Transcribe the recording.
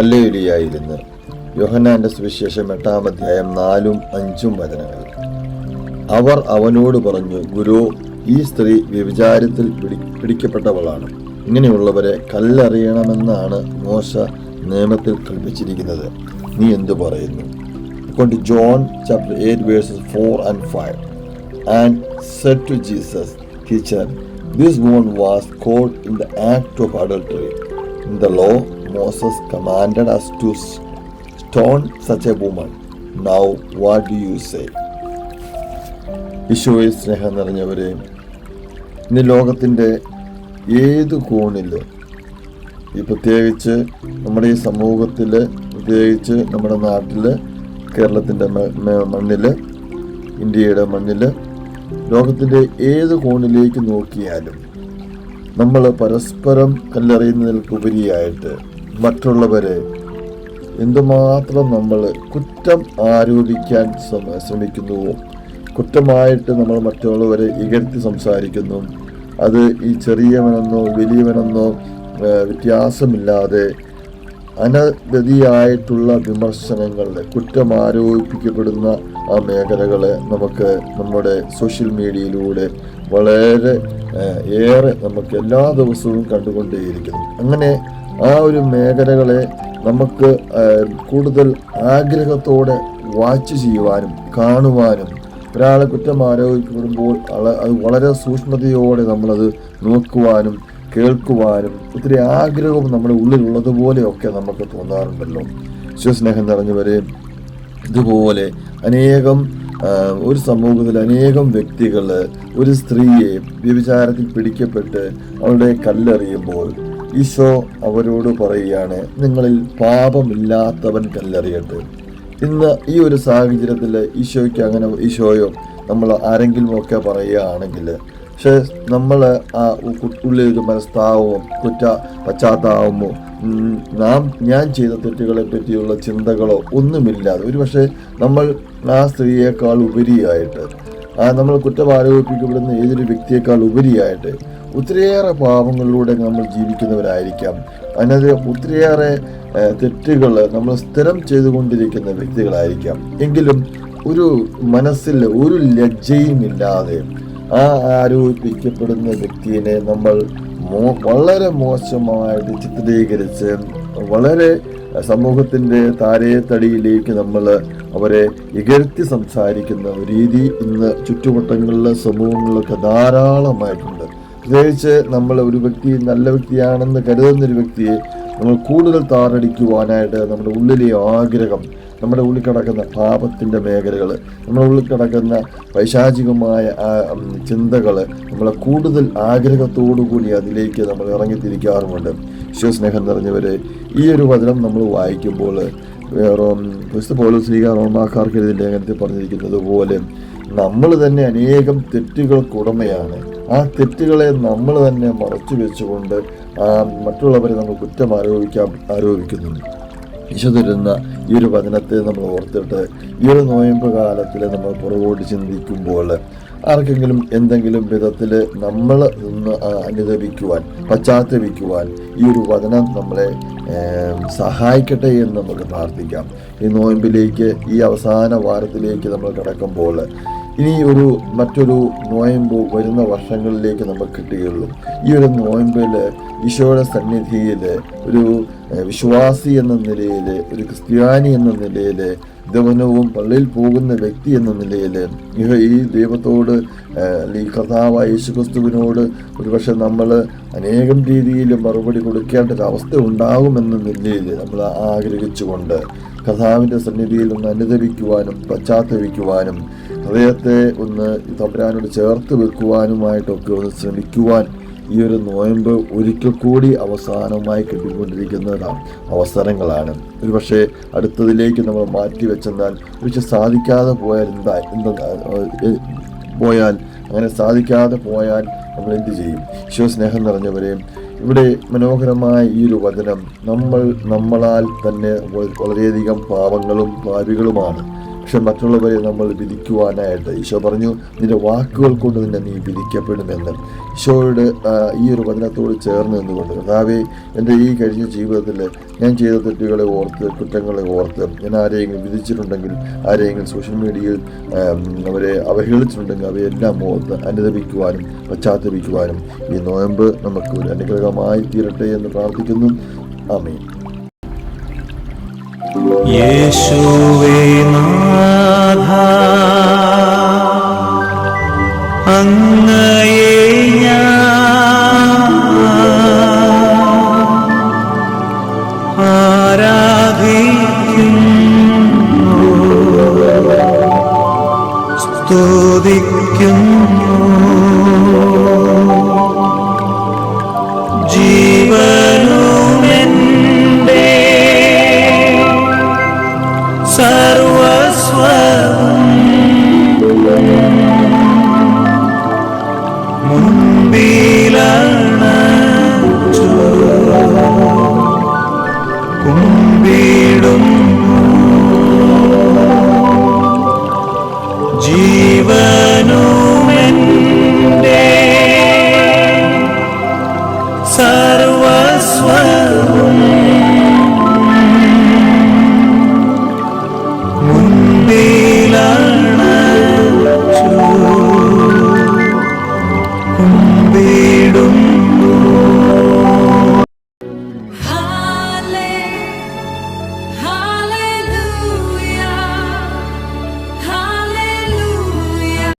ഹല്ലേലിയായിരുന്നു യോഹനാന്റെ സുവിശേഷം എട്ടാം അധ്യായം നാലും അഞ്ചും വചനങ്ങൾ. അവർ അവനോട് പറഞ്ഞു ഗുരു ഈ സ്ത്രീ വ്യഭിചാരത്തിൽ പിടി പിടിക്കപ്പെട്ടവളാണ്. ഇങ്ങനെയുള്ളവരെ കല്ലറിയണമെന്നാണ് മോശ നിയമത്തിൽ കൽപ്പിച്ചിരിക്കുന്നത്. നീ എന്തു പറയുന്നു? കൊണ്ട് John chapter eight verses four and five and said to Jesus teacher this woman was caught in the act of adultery in the law, Moses commanded us to stone such a woman. Now, what do you say? ഈശോയിൽ സ്നേഹം നിറഞ്ഞവരെ ഇന്ന് ലോകത്തിന്റെ ഏത് കോണിൽ ഈ പ്രത്യേകിച്ച് നമ്മുടെ ഈ സമൂഹത്തിൽ പ്രത്യേകിച്ച് നമ്മുടെ നാട്ടിൽ കേരളത്തിന്റെ മണ്ണിൽ ഇന്ത്യയുടെ മണ്ണിൽ ലോകത്തിന്റെ ഏത് കോണിലേക്ക് നോക്കിയാലും നമ്മൾ പരസ്പരം കല്ലെറിയുന്നതിൽക്കുപരിയായിട്ട് മറ്റുള്ളവരെ എന്തുമാത്രം നമ്മൾ കുറ്റം ആരോപിക്കാൻ ശ്രമിക്കുന്നു ശ്രമിക്കുന്നുവോ കുറ്റമായിട്ട് നമ്മൾ മറ്റുള്ളവരെ ഇകഴ്ത്തി സംസാരിക്കുന്നു അത് ഈ ചെറിയവനെന്നോ വലിയവനെന്നോ വ്യത്യാസമില്ലാതെ അനഗതിയായിട്ടുള്ള വിമർശനങ്ങളുടെ കുറ്റം ആരോപിക്കപ്പെടുന്ന ആ മേഖലകളെ നമുക്ക് നമ്മുടെ സോഷ്യൽ മീഡിയയിലൂടെ വളരെ ഏറെ നമുക്ക് എല്ലാ ദിവസവും കണ്ടുകൊണ്ടേയിരിക്കുന്നു. അങ്ങനെ ആ ഒരു മേഖലകളെ നമുക്ക് കൂടുതൽ ആഗ്രഹത്തോടെ വാച്ച് ചെയ്യുവാനും കാണുവാനും ഒരാളെ കുറ്റം ആരോപിക്കപ്പെടുമ്പോൾ അത് വളരെ സൂക്ഷ്മതയോടെ നമ്മളത് നോക്കുവാനും കേൾക്കുവാനും ഒത്തിരി ആഗ്രഹവും നമ്മുടെ ഉള്ളിലുള്ളതുപോലെയൊക്കെ നമുക്ക് തോന്നാറുണ്ടല്ലോ. സ്നേഹം നിറഞ്ഞവരെ ഇതുപോലെ അനേകം ഒരു സമൂഹത്തിൽ അനേകം വ്യക്തികൾ ഒരു സ്ത്രീയെ വ്യഭിചാരത്തിൽ പിടിക്കപ്പെട്ട് അവളുടെ കല്ലെറിയുമ്പോൾ ഈശോ അവരോട് പറയുകയാണ് നിങ്ങളിൽ പാപമില്ലാത്തവൻ കല്ലെറിയട്ടെ. ഇന്ന് ഈ ഒരു സാഹചര്യത്തിൽ ഈശോയ്ക്ക് അങ്ങനെ ഈശോയോ നമ്മൾ ആരെങ്കിലും ഒക്കെ പറയുകയാണെങ്കിൽ പക്ഷെ നമ്മൾ ആ ഉള്ളിൽ ഒരു മനസ്താവമോ കുറ്റ പശ്ചാത്താപമോ ഉം, നാം ഞാൻ ചെയ്ത തെറ്റുകളെ പറ്റിയുള്ള ചിന്തകളോ ഒന്നുമില്ലാതെ ഒരു പക്ഷേ നമ്മൾ ആ സ്ത്രീയേക്കാൾ ഉപരിയായിട്ട് ആ നമ്മൾ കുറ്റം ആരോപിക്കപ്പെടുന്ന ഏതൊരു വ്യക്തിയേക്കാൾ ഉപരിയായിട്ട് ഒത്തിരിയേറെ പാപങ്ങളിലൂടെ നമ്മൾ ജീവിക്കുന്നവരായിരിക്കാം. അതിനകത്ത് ഒത്തിരിയേറെ തെറ്റുകൾ നമ്മൾ സ്ഥിരം ചെയ്തുകൊണ്ടിരിക്കുന്ന വ്യക്തികളായിരിക്കാം. എങ്കിലും ഒരു മനസ്സിൽ ഒരു ലജ്ജയും ഇല്ലാതെ ആ ആരോപിക്കപ്പെടുന്ന വ്യക്തിയെ നമ്മൾ മോ വളരെ മോശമായിട്ട് ചിത്രീകരിച്ച് വളരെ സമൂഹത്തിന്റെ താരേത്തടിയിലേക്ക് നമ്മൾ അവരെ ഇകഴ്ത്തി സംസാരിക്കുന്ന രീതി ഇന്ന് ചുറ്റുവട്ടങ്ങളിലെ സമൂഹങ്ങളിലൊക്കെ ധാരാളമായിട്ടുണ്ട്. പ്രത്യേകിച്ച് നമ്മൾ ഒരു വ്യക്തി നല്ല വ്യക്തിയാണെന്ന് കരുതുന്ന ഒരു വ്യക്തിയെ നമ്മൾ കൂടുതൽ താറടിക്കുവാനായിട്ട് നമ്മുടെ ഉള്ളിലെ ആഗ്രഹം നമ്മുടെ ഉള്ളിൽ കിടക്കുന്ന പാപത്തിന്റെ മേഖലകൾ നമ്മുടെ ഉള്ളിൽ കിടക്കുന്ന വൈശാചികമായ ചിന്തകൾ നമ്മളെ കൂടുതൽ കൂടി അതിലേക്ക് നമ്മൾ ഇറങ്ങിത്തിരിക്കാറുമുണ്ട്. വിശ്വസ്നേഹം നിറഞ്ഞവരെ ഈ ഒരു വചനം നമ്മൾ വായിക്കുമ്പോൾ ക്രിസ്തു പോലും ശ്രീക റോമാക്കാർക്കെതിരെ ലേഖനത്തിൽ പറഞ്ഞിരിക്കുന്നത് പോലെ നമ്മൾ തന്നെ അനേകം തെറ്റുകൾക്ക് ഉടമയാണ്. ആ തെറ്റുകളെ നമ്മൾ തന്നെ മറച്ചു വെച്ചുകൊണ്ട് മറ്റുള്ളവരെ നമ്മൾ കുറ്റം ആരോപിക്കാൻ ആരോപിക്കുന്നുണ്ട്. ഈശോ ഈ ഒരു വചനത്തെ നമ്മൾ ഓർത്തിട്ട് ഈ ഒരു നോയമ്പ് കാലത്തിൽ നമ്മൾ പുറകോട്ട് ചിന്തിക്കുമ്പോൾ ആർക്കെങ്കിലും എന്തെങ്കിലും വിധത്തിൽ നമ്മൾ നിന്ന് അനുദപിക്കുവാൻ പശ്ചാത്തപിക്കുവാൻ ഈ ഒരു വചനം നമ്മളെ സഹായിക്കട്ടെ എന്ന് നമുക്ക് പ്രാർത്ഥിക്കാം. ഈ നോയമ്പിലേക്ക് ഈ അവസാന വാരത്തിലേക്ക് നമ്മൾ കിടക്കുമ്പോൾ ഇനി ഒരു മറ്റൊരു നോയമ്പ് വരുന്ന വർഷങ്ങളിലേക്ക് നമുക്ക് കിട്ടുകയുള്ളൂ. ഈ ഒരു നോയമ്പിൽ ഈശോയുടെ സന്നിധിയിൽ ഒരു വിശ്വാസി എന്ന നിലയിൽ ഒരു ക്രിസ്ത്യാനി എന്ന നിലയിൽ ദവനവും പള്ളിയിൽ പോകുന്ന വ്യക്തി എന്ന നിലയിൽ ഈ ദൈവത്തോട് ഈ കഥാവായ യേശുക്രിസ്തുവിനോട് ഒരുപക്ഷെ നമ്മൾ അനേകം രീതിയിൽ മറുപടി കൊടുക്കേണ്ട ഒരു അവസ്ഥ ഉണ്ടാകുമെന്ന നിലയിൽ നമ്മൾ ആഗ്രഹിച്ചുകൊണ്ട് കർത്താവിന്റെ സന്നിധിയിൽ ഒന്ന് അനുദപിക്കുവാനും പശ്ചാത്തപിക്കുവാനും ഹൃദയത്തെ ഒന്ന് തമ്പുരാനോട് ചേർത്ത് വെക്കുവാനുമായിട്ടൊക്കെ ഒന്ന് ശ്രമിക്കുവാൻ ഈ ഒരു നോയമ്പ് ഒരിക്കൽ കൂടി അവസാനമായി കിട്ടിക്കൊണ്ടിരിക്കുന്നതാണ് അവസരങ്ങളാണ്. ഒരു പക്ഷേ അടുത്തതിലേക്ക് നമ്മൾ മാറ്റി വെച്ചെന്നാൽ ഒരുപക്ഷെ സാധിക്കാതെ പോയാൽ എന്താ എന്താ പോയാൽ അങ്ങനെ സാധിക്കാതെ പോയാൽ നമ്മൾ എന്ത് ചെയ്യും? ഈശോ സ്നേഹം നിറഞ്ഞവരെ ഇവിടെ മനോഹരമായ ഈ ഒരു വചനം നമ്മൾ നമ്മളാൽ തന്നെ വളരെയധികം പാപങ്ങളും പാപികളുമാണ് പക്ഷെ മറ്റുള്ളവരെ നമ്മൾ വിധിക്കുവാനായിട്ട് ഈശോ പറഞ്ഞു നിന്റെ വാക്കുകൾ കൊണ്ട് നിന്നെ നീ വിധിക്കപ്പെടുമെന്ന്. ഈശോയുടെ ഈ ഒരു വചനത്തോട് ചേർന്ന് നിന്നുകൊണ്ട് കർത്താവെ എന്റെ ഈ കഴിഞ്ഞ ജീവിതത്തിൽ ഞാൻ ചെയ്ത തെറ്റുകളെ ഓർത്ത് കുറ്റങ്ങളെ ഓർത്ത് ഞാൻ ആരെയെങ്കിലും വിധിച്ചിട്ടുണ്ടെങ്കിൽ ആരെയെങ്കിലും സോഷ്യൽ മീഡിയയിൽ അവരെ അവഹേളിച്ചിട്ടുണ്ടെങ്കിൽ അവയെല്ലാം ഓർത്ത് അനുദപിക്കുവാനും പശ്ചാത്തപിക്കുവാനും ഈ നോയമ്പ് നമുക്ക് ഒരു അനുഗ്രഹമായി തീരട്ടെ എന്ന് പ്രാർത്ഥിക്കുന്നു. ആമീൻ. യേശുവേ നാഥ ലഭിക്കും सर्वस्व